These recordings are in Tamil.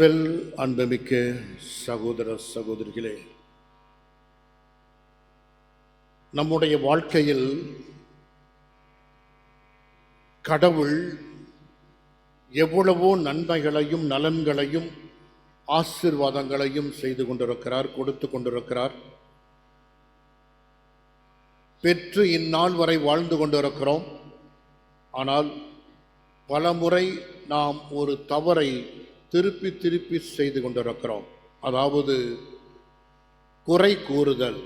வெல் அன்புமிக்க சகோதர சகோதரிகளே நம்முடைய வாழ்க்கையில் கடவுள் எவ்வளவோ நன்மைகளையும் நலன்களையும் ஆசீர்வாதங்களையும் செய்து கொண்டிருக்கிறார் கொடுத்து கொண்டிருக்கிறார். பெற்று இந்நாள் வரை வாழ்ந்து கொண்டிருக்கிறோம். ஆனால் பலமுறை நாம் ஒரு தவறை திருப்பி திருப்பி செய்து கொண்டிருக்கிறோம். அதாவது குறை கூறுதல்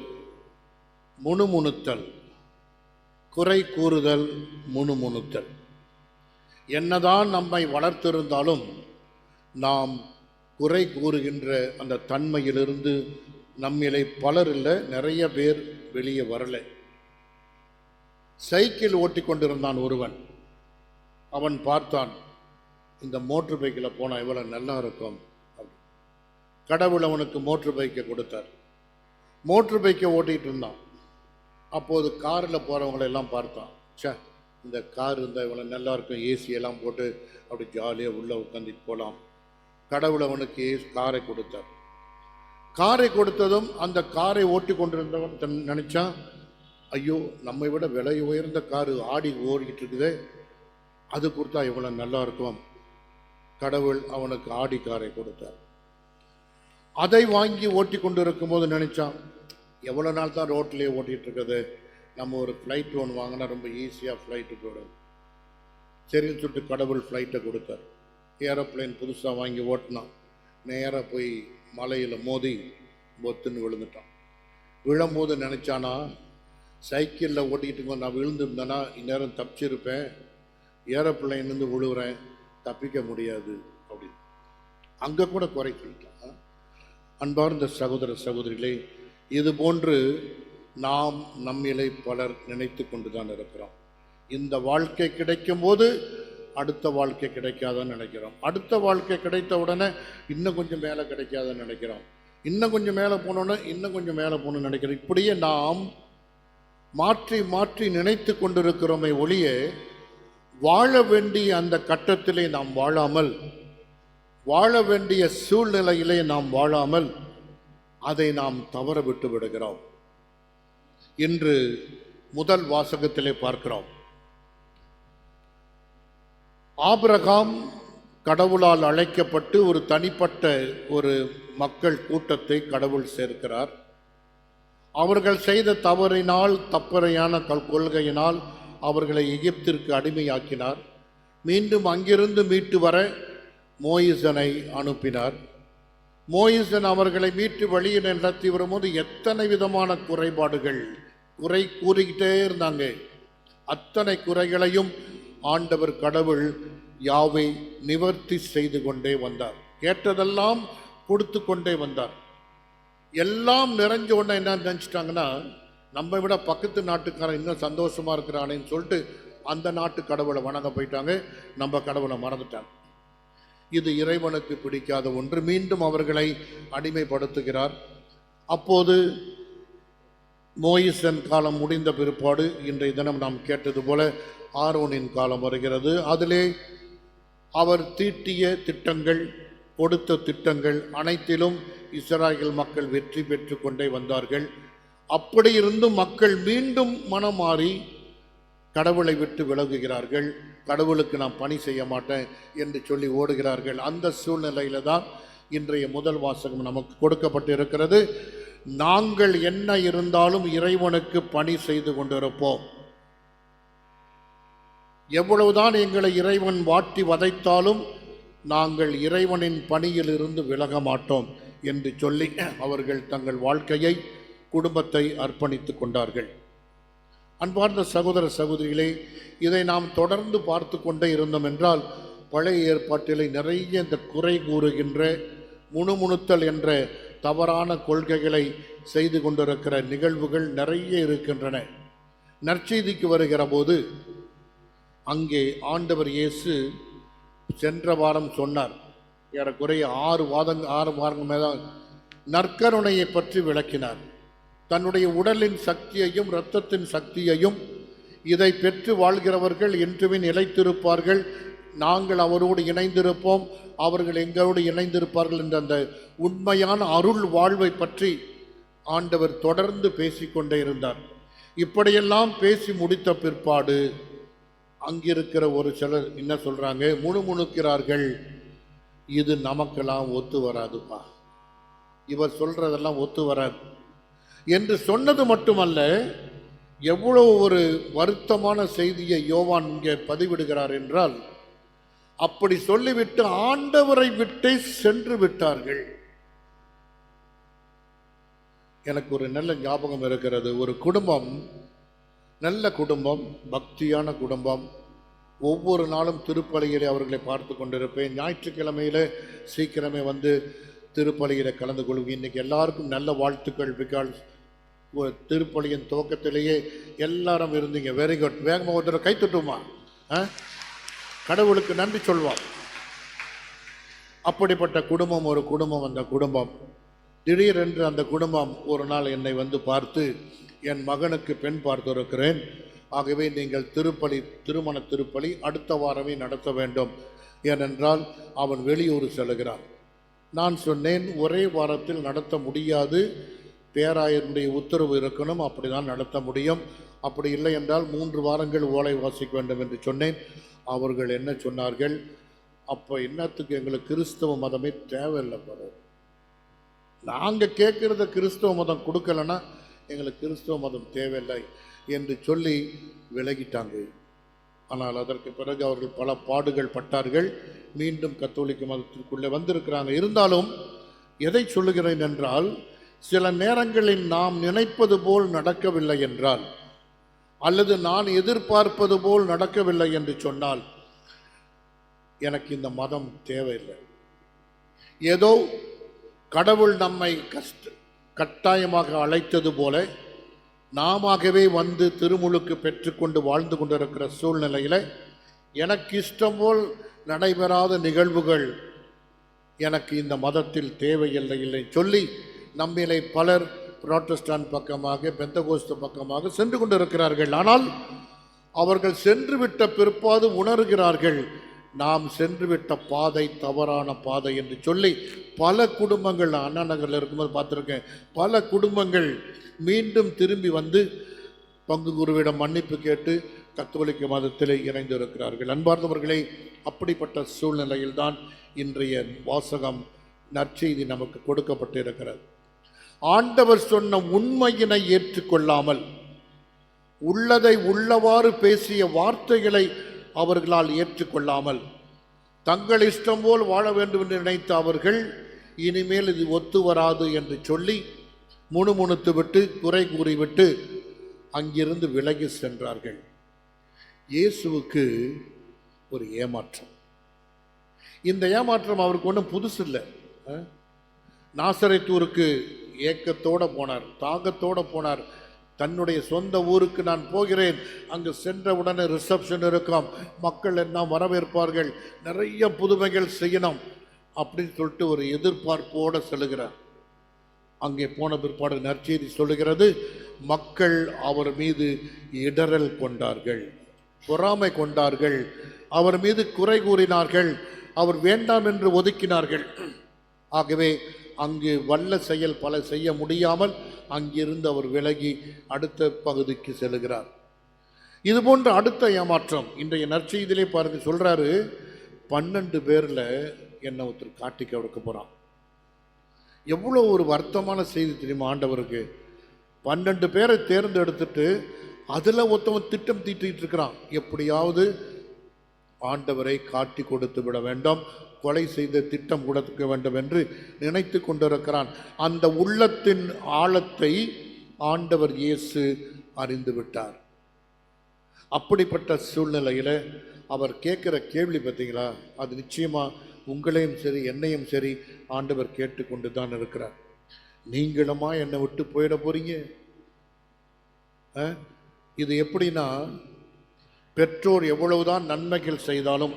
முணுமுணுத்தல். குறை கூறுதல் முணுமுணுத்தல். என்னதான் நம்மை வளர்த்திருந்தாலும் நாம் குறை கூறுகின்ற அந்த தன்மையிலிருந்து நம்மிலே பலர் இல்லை நிறைய பேர் வெளியே வரலை. சைக்கிள் ஓட்டி கொண்டிருந்தான் ஒருவன். அவன் பார்த்தான் இந்த மோட்ரு பைக்கில் போனால் இவ்வளோ நல்லா இருக்கும். கடவுள் அவனுக்கு மோட்ரு பைக்கை கொடுத்தார். மோட்ரு பைக்கை ஓட்டிகிட்டு இருந்தான். அப்போது காரில் போகிறவங்களெல்லாம் பார்த்தான். ச்சே இந்த கார் இருந்தால் இவ்வளோ நல்லா இருக்கும். ஏசியெல்லாம் போட்டு அப்படி ஜாலியாக உள்ளே உட்காந்துட்டு போகலாம் கடவுள் அவனுக்கு ஏசி காரை கொடுத்தார். காரை கொடுத்ததும் அந்த காரை ஓட்டி கொண்டிருந்தவன் தன் நினச்சான் ஐயோ நம்மை விட விலை உயர்ந்த காரு ஆடி ஓடிக்கிட்டு இருக்குதே. அது கொடுத்தா இவ்வளோ நல்லா இருக்கும். கடவுள் அவனுக்கு ஆடி காரை கொடுத்தார். அதை வாங்கி ஓட்டி கொண்டு இருக்கும்போது நினைச்சான் எவ்வளோ நாள் தான் ரோட்லேயே ஓட்டிகிட்டு இருக்குது நம்ம ஒரு ஃப்ளைட் ஒன்று வாங்கினா ரொம்ப ஈஸியாக ஃப்ளைட்டு போயிடும். சரின்னு சொல்லிட்டு கடவுள் ஃப்ளைட்டை கொடுத்தார். ஏரோப்ளைன் புதுசாக வாங்கி ஓட்டினான். நேராக போய் மலையில் மோதி பொத்துன்னு விழுந்துட்டான். விழும்போது நினச்சானா சைக்கிளில் ஓட்டிக்கிட்டு நான் விழுந்திருந்தேன்னா இந்நேரம் தப்பிச்சிருப்பேன். ஏரோப்ளைன்லேருந்து விழுவுறேன். தப்பிக்க முடியாது அப்படின்னு. அங்கே கூட குறை சொல்லிட்டாங்க அன்பார்ந்த சகோதர சகோதரிகளே இது போன்று நாம் நம்மிலை பலர் நினைத்து கொண்டு தான் இருக்கிறோம். இந்த வாழ்க்கை கிடைக்கும் போது அடுத்த வாழ்க்கை கிடைக்காதான்னு நினைக்கிறோம். அடுத்த வாழ்க்கை கிடைத்த உடனே இன்னும் கொஞ்சம் மேலே கிடைக்காதுன்னு நினைக்கிறோம். இன்னும் கொஞ்சம் மேலே போனோன்னே இன்னும் கொஞ்சம் மேலே போகணும்னு நினைக்கிறோம். இப்படியே நாம் மாற்றி மாற்றி நினைத்து கொண்டிருக்கிறோமே ஒளியே வாழ வேண்டிய அந்த கட்டத்திலே நாம் வாழாமல் வாழ வேண்டிய சூழ்நிலையிலே நாம் வாழாமல் அதை நாம் தவற விட்டு விடுகிறோம். இன்று முதல் வாசகத்திலே பார்க்கிறோம். ஆபிரகாம் கடவுளால் அழைக்கப்பட்டு ஒரு தனிப்பட்ட ஒரு மக்கள் கூட்டத்தை கடவுள் சேர்க்கிறார். அவர்கள் செய்த தவறினால் தப்பறையான கொள்கையினால் அவர்களை எகிப்திற்கு அடிமையாக்கினார். மீண்டும் அங்கிருந்து மீட்டு வர மோயிசனை அனுப்பினார். மோயிசன் அவர்களை மீட்டு வழியில் நடத்தி வரும்போது எத்தனை விதமான குறைபாடுகள்? குறை கூறிக்கிட்டே இருந்தாங்க. அத்தனை குறைகளையும் ஆண்டவர் கடவுள் யாவை நிவர்த்தி செய்து கொண்டே வந்தார். கேட்டதெல்லாம் கொடுத்து கொண்டே வந்தார். எல்லாம் நிறைஞ்ச உடனே என்ன நினச்சிட்டாங்கன்னா நம்ம விட பக்கத்து நாட்டுக்காரன் இன்னும் சந்தோஷமாக இருக்கிறானேன்னு சொல்லிட்டு அந்த நாட்டு கடவுளை வணங்க போயிட்டாங்க. நம்ம கடவுளை மறந்துட்டாங்க. இது இறைவனுக்கு பிடிக்காத ஒன்று. மீண்டும் அவர்களை அடிமைப்படுத்துகிறார். அப்போது மோயிசன் காலம் முடிந்த பிற்பாடு இன்றைய தினம் நாம் கேட்டது போல ஆரோனின் காலம் வருகிறது. அதிலே அவர் தீட்டிய திட்டங்கள் கொடுத்த திட்டங்கள் அனைத்திலும் இஸ்ராயல் மக்கள் வெற்றி பெற்று கொண்டே வந்தார்கள். அப்படி இருந்தும் மக்கள் மீண்டும் மனம் மாறி கடவுளை விட்டு விலகுகிறார்கள். கடவுளுக்கு நான் பணி செய்ய மாட்டேன் என்று சொல்லி ஓடுகிறார்கள். அந்த சூழ்நிலையில் தான் இன்றைய முதல் வாசகம் நமக்கு கொடுக்கப்பட்டு இருக்கிறது நாங்கள் என்ன இருந்தாலும் இறைவனுக்கு பணி செய்து கொண்டிருப்போம். எவ்வளவுதான் எங்களை இறைவன் வாட்டி வதைத்தாலும் நாங்கள் இறைவனின் பணியிலிருந்து விலக மாட்டோம் என்று சொல்லி அவர்கள் தங்கள் வாழ்க்கையை குடும்பத்தை அர்ப்பணித்து கொண்டார்கள். அன்பார்ந்த சகோதர சகோதரிகளே இதை நாம் தொடர்ந்து பார்த்து கொண்டே இருந்தோம் என்றால் பழைய ஏற்பாட்டிலே நிறைய இந்த குறை கூறுகின்ற முணுமுணுத்தல் என்ற தவறான கொள்கைகளை செய்து கொண்டிருக்கிற நிகழ்வுகள் நிறைய இருக்கின்றன. நற்செய்திக்கு வருகிற போது அங்கே ஆண்டவர் இயேசு சென்ற வாரம் சொன்னார். ஏறக்குறைய ஆறு வாதங்கள் ஆறு வாரங்கள் மேல நற்கருணையை பற்றி விளக்கினார். தன்னுடைய உடலின் சக்தியையும் இரத்தத்தின் சக்தியையும் இதை பெற்று வாழ்கிறவர்கள் என்றுமே நிலைத்திருப்பார்கள் நாங்கள் அவரோடு இணைந்திருப்போம். அவர்கள் எங்களோடு இணைந்திருப்பார்கள் என்ற அந்த உண்மையான அருள் வாழ்வை பற்றி ஆண்டவர் தொடர்ந்து பேசிக்கொண்டே இருந்தார். இப்படியெல்லாம் பேசி முடித்த பிற்பாடு அங்கிருக்கிற ஒரு சிலர் என்ன சொல்கிறாங்க முணுமுணுக்கிறார்கள். இது நமக்கெல்லாம் ஒத்து வராதுப்பா. இவர் சொல்கிறதெல்லாம் ஒத்து வராது. என்று சொன்னது மட்டுமல்ல எவ்வளவு ஒரு வருத்தமான செய்தியை யோவான் இங்கே பதிவிடுகிறார் என்றால் அப்படி சொல்லிவிட்டு ஆண்டவரை விட்டே சென்று விட்டார்கள். எனக்கு ஒரு நல்ல ஞாபகம் இருக்கிறது. ஒரு குடும்பம் நல்ல குடும்பம் பக்தியான குடும்பம். ஒவ்வொரு நாளும் திருப்பலையிலே அவர்களை பார்த்து கொண்டிருப்பேன். ஞாயிற்றுக்கிழமையில் சீக்கிரமே வந்து திருப்பலியில் கலந்து கொள்வேன் இன்றைக்கி எல்லாருக்கும் நல்ல வாழ்த்துக்கள். பிகாஸ் திருப்பலியின் துவக்கத்திலேயே எல்லாரும் இருந்தீங்க. வெரி குட் வேகமாக ஒருத்தர் கை தட்டுமா? ஆ? கடவுளுக்கு நன்றி சொல்வான் அப்படிப்பட்ட குடும்பம் ஒரு குடும்பம் அந்த குடும்பம். திடீரென்று அந்த குடும்பம் ஒரு நாள் என்னை வந்து பார்த்து என் மகனுக்கு பெண் பார்த்திருக்கிறேன். ஆகவே நீங்கள் திருப்பலி திருமண திருப்பலி அடுத்த வாரமே நடத்த வேண்டும். ஏனென்றால் அவன் வெளியூர் செல்கிறான். நான் சொன்னேன் ஒரே வாரத்தில் நடத்த முடியாது. பேராயருடைய உத்தரவு இருக்கணும் அப்படிதான் நடத்த முடியும். அப்படி இல்லை என்றால் மூன்று வாரங்கள் ஓலை வாசிக்க வேண்டும் என்று சொன்னேன். அவர்கள் என்ன சொன்னார்கள்? அப்போ என்னத்துக்கு எங்களுக்கு கிறிஸ்தவ மதமே தேவையில்லை பாரு. நாங்கள் கேட்குறத கிறிஸ்தவ மதம் கொடுக்கலன்னா எங்களுக்கு கிறிஸ்தவ மதம் தேவையில்லை என்று சொல்லி விலகிட்டாங்க. ஆனால் அதற்கு பிறகு அவர்கள் பல பாடுகள் பட்டார்கள். மீண்டும் கத்தோலிக்க மதத்திற்குள்ளே வந்திருக்கிறாங்க. இருந்தாலும் எதை சொல்லுகிறேன் என்றால் சில நேரங்களில் நாம் நினைப்பது போல் நடக்கவில்லை என்றால் அல்லது நான் எதிர்பார்ப்பது போல் நடக்கவில்லை என்று சொன்னால் எனக்கு இந்த மதம் தேவையில்லை. ஏதோ கடவுள் நம்மை கஷ்ட கட்டாயமாக அழைத்தது போல நாமவே வந்து திருமுழுக்கு பெற்றுக்கொண்டு வாழ்ந்து கொண்டிருக்கிற சூழ்நிலையில் எனக்கு இஷ்டம் போல் நடைபெறாத நிகழ்வுகள் எனக்கு இந்த மதத்தில் தேவையில்லை இல்லை. சொல்லி நம்மிலே பலர் புராட்டஸ்டான் பக்கமாக பெந்தகோஸ்து பக்கமாக சென்று கொண்டிருக்கிறார்கள். ஆனால் அவர்கள் சென்றுவிட்ட பிற்பாது உணர்கிறார்கள் நாம் சென்றுவிட்ட பாதை தவறான பாதை என்று சொல்லி பல குடும்பங்கள் நான் அண்ணா நகரில் இருக்கும்போது பார்த்துருக்கேன் பல குடும்பங்கள் மீண்டும் திரும்பி வந்து பங்கு குருவிடம் மன்னிப்பு கேட்டு கத்தோலிக்க மதத்திலே இணைந்திருக்கிறார்கள். அன்பார்ந்தவர்களே அப்படிப்பட்ட சூழ்நிலையில்தான் இன்றைய வாசகம் நற்செய்தி நமக்கு கொடுக்கப்பட்டிருக்கிறது. ஆண்டவர் சொன்ன உண்மையினை ஏற்றுக்கொள்ளாமல் உள்ளதை உள்ளவாறு பேசிய வார்த்தைகளை அவர்களால் ஏற்றுக்கொள்ளாமல் தங்கள் இஷ்டம் போல் வாழ வேண்டும் என்று நினைத்த அவர்கள் இனிமேல் இது ஒத்து வராது என்று சொல்லி முணுமுணுத்து விட்டு குறை கூறிவிட்டு அங்கிருந்து விலகி சென்றார்கள். இயேசுவுக்கு ஒரு ஏமாற்றம். இந்த ஏமாற்றம் அவருக்கு ஒன்றும் புதுசு இல்லை. நாசரைத்தூருக்கு ஏக்கத்தோட போனார் தாகத்தோடு போனார். தன்னுடைய சொந்த ஊருக்கு நான் போகிறேன். அங்கு சென்ற உடனே ரிசப்ஷன் இருக்கும். மக்கள் எல்லாம் வரவேற்பார்கள். நிறைய புதுமைகள் செய்யணும் அப்படின்னு சொல்லிட்டு ஒரு எதிர்பார்ப்போடு செல்கிறார் அங்கே போன பிற்பாடு நற்செய்தி சொல்லுகிறது மக்கள் அவர் மீது இடரல் கொண்டார்கள். பொறாமை கொண்டார்கள். அவர் மீது குறை கூறினார்கள். அவர் வேண்டாம் என்று ஒதுக்கினார்கள். ஆகவே அங்கு வல்ல செயல் பல செய்ய முடியாமல் அங்கிருந்து அவர் விலகி அடுத்த பகுதிக்கு செல்கிறார். இது போன்ற அடுத்த ஏமாற்றம் இன்றைய நற்செய்தியிலே பாருங்க சொல்கிறாரு பன்னெண்டு பேரில் என்னை ஒருத்தர் காட்டிக்க கொடுக்க போகிறான் எவ்வளோ ஒரு வருத்தமான செய்தி தெரியுமா ஆண்டவருக்கு? பன்னெண்டு பேரை தேர்ந்தெடுத்துட்டு அதில் ஒருத்தவன் திட்டம் தீட்டிகிட்டு இருக்கிறான். எப்படியாவது ஆண்டவரை காட்டி கொடுத்து விட வேண்டும். கொலை செய்த திட்டம் கொடுக்க வேண்டும் என்று நினைத்து கொண்டிருக்கிறான். அந்த உள்ளத்தின் ஆழத்தை ஆண்டவர் இயேசு அறிந்து விட்டார். அப்படிப்பட்ட சூழ்நிலையில் அவர் கேட்குற கேள்வி பார்த்தீங்களா? அது நிச்சயமாக உங்களையும் சரி என்னையும் சரி ஆண்டவர் கேட்டுக்கொண்டு தான் இருக்கிறார். நீங்களுமா என்னை விட்டு போயிட போகிறீங்க ஆ? இது எப்படின்னா பெற்றோர் எவ்வளவுதான் நன்மைகள் செய்தாலும்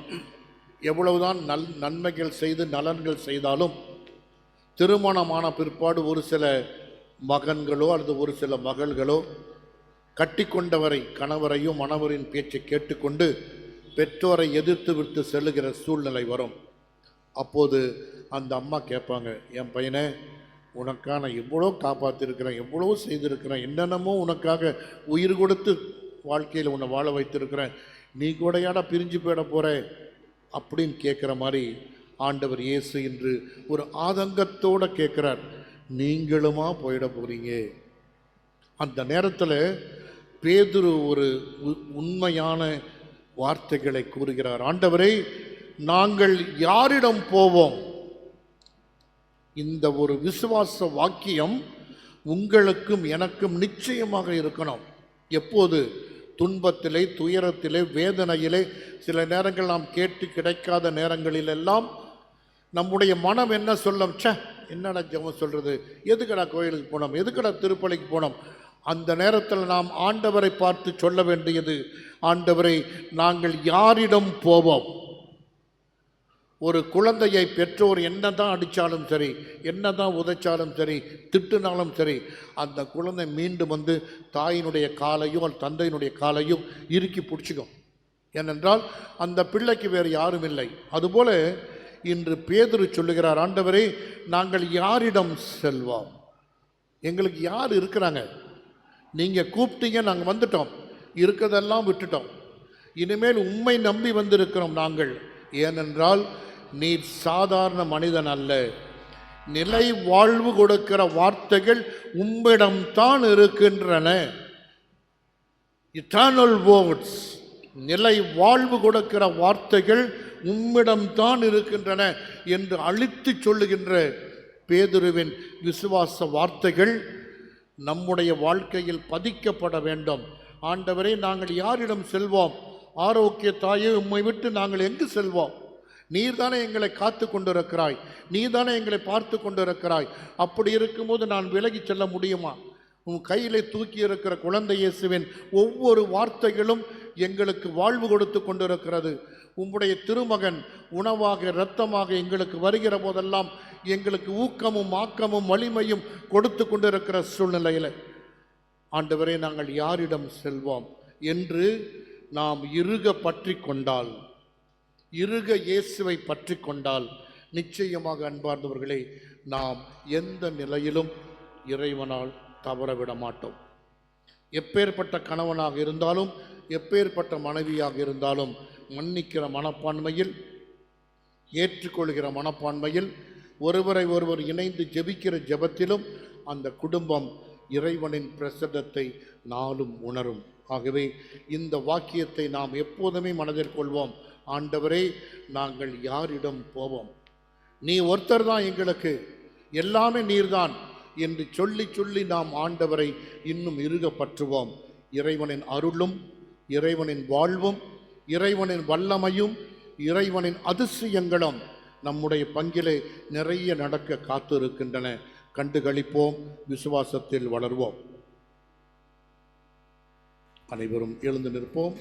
எவ்வளவுதான் நல் நன்மைகள் செய்து நலன்கள் செய்தாலும் திருமணமான பிற்பாடு ஒரு சில மகன்களோ அல்லது ஒரு சில மகள்களோ கட்டிக்கொண்டவரை கணவரையும் மணவரின் பேச்சை கேட்டுக்கொண்டு பெற்றோரை எதிர்த்து விட்டு செல்லுகிற சூழ்நிலை வரும். அப்போது அந்த அம்மா கேட்பாங்க என் பையனை உனக்காக நான் எவ்வளோ காப்பாற்றிருக்கிறேன் எவ்வளோ செய்திருக்கிறேன் என்னென்னமோ உனக்காக உயிர் கொடுத்து வாழ்க்கையில் உன்னை வாழ வைத்திருக்கிறேன். நீ கூடையாடா பிரிஞ்சு போயிட போகிற அப்படின்னு கேட்குற மாதிரி ஆண்டவர் இயேசு என்று ஒரு ஆதங்கத்தோடு கேட்குறார் நீங்களுமா போயிட போகிறீங்க அந்த நேரத்தில் பேதுரு ஒரு உ- உண்மையான வார்த்தைகளை கூறுகிறார். ஆண்டவரை நாங்கள் யாரிடம் போவோம்? இந்த ஒரு விசுவாச வாக்கியம் உங்களுக்கும் எனக்கும் நிச்சயமாக இருக்கணும். எப்போது? துன்பத்திலே துயரத்திலே வேதனையிலே. சில நேரங்கள் நாம் கேட்டு கிடைக்காத நேரங்களிலெல்லாம் நம்முடைய மனம் என்ன சொல்லும்? ச்சே என்னடா ஜெபம் சொல்கிறது எதுக்கடா கோயிலுக்கு போனோம்? எதுக்கடா திருப்பலைக்கு போனோம்? அந்த நேரத்தில் நாம் ஆண்டவரை பார்த்து சொல்ல வேண்டியது ஆண்டவரை நாங்கள் யாரிடம் போவோம்? ஒரு குழந்தையை பெற்றோர் என்னதான் அடித்தாலும் சரி என்னதான் உதைச்சாலும் சரி திட்டுனாலும் சரி அந்த குழந்தை மீண்டும் வந்து தாயினுடைய காலையும் அல்லது தந்தையினுடைய காலையும் இறுக்கி பிடிச்சிக்கும். ஏனென்றால் அந்த பிள்ளைக்கு வேறு யாரும் இல்லை. அதுபோல் இன்று பேதுரு சொல்லுகிறார் ஆண்டவரே நாங்கள் யாரிடம் செல்வோம்? எங்களுக்கு யார் இருக்கிறாங்க? நீங்கள் கூப்பிட்டீங்க நாங்கள் வந்துட்டோம். இருக்கிறதெல்லாம் விட்டுட்டோம். இனிமேல் உண்மை நம்பி வந்திருக்கிறோம் நாங்கள். ஏனென்றால் நீர் சாதாரண மனிதன் அல்ல. நிலை வாழ்வு கொடுக்கிற வார்த்தைகள் உம்மிடம்தான் இருக்கின்றன. இட்டர்னல் வேர்ட்ஸ் நிலை வாழ்வு கொடுக்கிற வார்த்தைகள் உம்மிடம்தான் இருக்கின்றன என்று அழித்து சொல்லுகின்ற பேதுருவின் விசுவாச வார்த்தைகள் நம்முடைய வாழ்க்கையில் பதிக்கப்பட வேண்டும். ஆண்டவரே நாங்கள் யாரிடம் செல்வோம்? ஆரோக்கிய தாயே உம்மை விட்டு நாங்கள் எங்கு செல்வோம்? நீர்தானே எங்களை காத்து கொண்டிருக்கிறாய்? நீர்தானே எங்களை பார்த்து கொண்டிருக்கிறாய்? அப்படி இருக்கும்போது நான் விலகி செல்ல முடியுமா? உன் கையிலே தூக்கி இருக்கிற குழந்தை இயேசுவின் ஒவ்வொரு வார்த்தைகளும் எங்களுக்கு வாழ்வு கொடுத்து கொண்டிருக்கிறது. உம்முடைய திருமகன் உணவாக இரத்தமாக எங்களுக்கு வருகிற போதெல்லாம் எங்களுக்கு ஊக்கமும் ஆக்கமும் வலிமையும் கொடுத்து கொண்டிருக்கிற சூழ்நிலையில். ஆண்டவரை நாங்கள் யாரிடம் செல்வோம்? என்று நாம் இறுக பற்றி கொண்டால் இறுக இயேசுவை பற்றி கொண்டால் நிச்சயமாக அன்பார்ந்தவர்களே நாம் எந்த நிலையிலும் இறைவனால் தவறவிட மாட்டோம். எப்பேற்பட்ட கணவனாக இருந்தாலும் எப்பேற்பட்ட மனைவியாக இருந்தாலும் மன்னிக்கிற மனப்பான்மையில் ஏற்றுக்கொள்கிற மனப்பான்மையில் ஒருவரை ஒருவர் இணைந்து ஜெபிக்கிற ஜெபத்திலும் அந்த குடும்பம் இறைவனின் பிரசதத்தை நாளும் உணரும். ஆகவே இந்த வாக்கியத்தை நாம் எப்போதுமே மனதில் கொள்வோம். ஆண்டவரே நாங்கள் யாரிடம் போவோம்? நீ ஒருத்தர் தான் எங்களுக்கு. எல்லாமே நீர்தான் என்று சொல்லி சொல்லி நாம் ஆண்டவரை இன்னும் இறுக பற்றுவோம் இறைவனின் அருளும் இறைவனின் வாழ்வும் இறைவனின் வல்லமையும் இறைவனின் அதிசயங்களும் நம்முடைய பங்கிலே நிறைய நடக்க காத்திருக்கின்றன. கண்டுகளிப்போம் விசுவாசத்தில் வளர்வோம். அனைவரும் எழுந்து நிற்போம்.